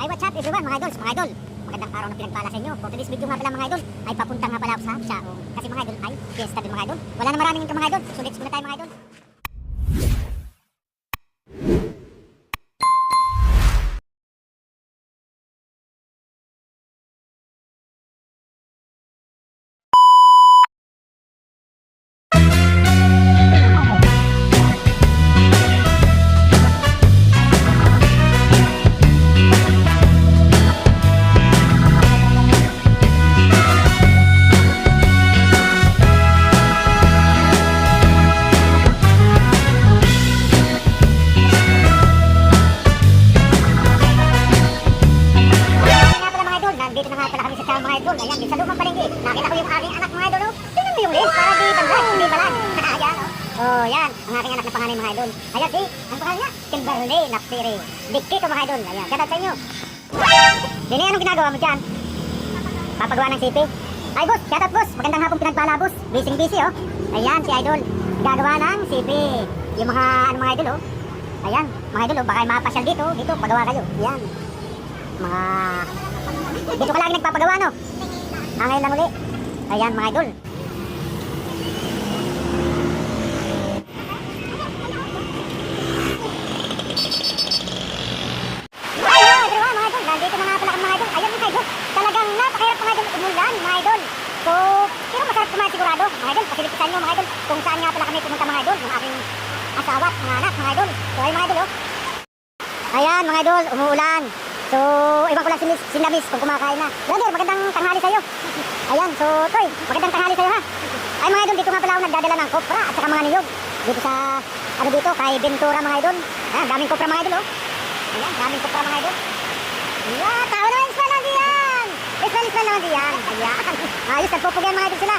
Ay, what's up everyone mga idols, mga idol. Magandang araw na pinagpala sa inyo. For today's video nga pala mga idol, ay papunta nga pala ako sa Sharon. Kasi mga idol ay fiesta din mga idol. Wala na maraming income mga idol. So let's muna tayo mga idol. Mga idol. Ayan, sa lumang palengke. Nakita ko yung aking anak mga idol. Oh. Tingnan mo yung list, para di bandag, hindi balag. Ayan, oh. Oh, yan, ang aking anak na panganay mga idol. Ayan, si, ang pangalan niya, Kimberly Napiri. Dikito mga idol. Ayan, shout out sa inyo. Dini, anong ginagawa mo dyan? Papagawa ng sipi. Ay, boss, shout out, boss. Magandang hapong pinagpala, boss. Busy busy, oh. Ayan, si idol. Gagawa ng sipi. Yung mga, ano mga idol, oh. Ayan, mga idol, oh, baka mapasyal dito. Dito, pagawa kayo. Ayan. Mga... Dito ka lagi nagpapagawa, no? Ah, ngayon lang uli. Ayan, mga idol. Pasilipsan nyo mga idol kung saan nga pala kami pumunta mga idol. Yung aking asawa at mga anak, mga idol. So, ayun mga idol, oh. Ayan mga idol, umuulan. So, iwan ko lang si, si Namis kung kumakain na. Brother, magandang tanghali sa'yo. Ayan, so Toy, magandang tanghali sa'yo ha. Ay mga idol, dito nga pala ako nagdadala ng kopra at saka mga niyog. Dito sa, ano dito, kay Ventura mga idol. Ayan, daming kopra mga idol oh. Ayan, daming kopra mga idol. Ayan, tao naman, Ismael naman diyan. Ismael, Ismael naman diyan. Ayan, ayos, nagpupugyan mga idol sila.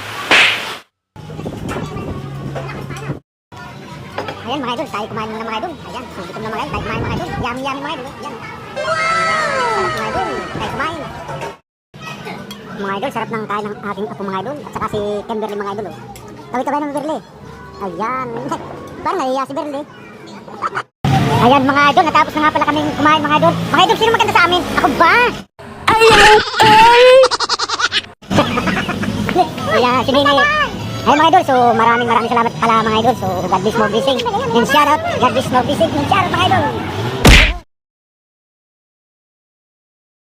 Ayan mga idol, tayo kumain muna mga idol. Ayan, sugutom na mga idol, tayo kumain mga idol. Yummy, yummy mga idol. Ayan. Mga idol, sarap ng kain ng aking apo mga idol. At saka si Kimberly mga idol. Oh. Tawid ka ba ng Berly? Ayan. Parang nahiya si Berly. Ayan mga idol, natapos na nga pala kaming kumain mga idol. Mga idol, sino maganda sa amin? Ako ba? Ayaw! Ayan, si Nini. Ayun mga idol, so maraming maraming salamat pala mga idol. So God bless mo blessing. And shout out, God bless mo blessing. And shout out mga idol.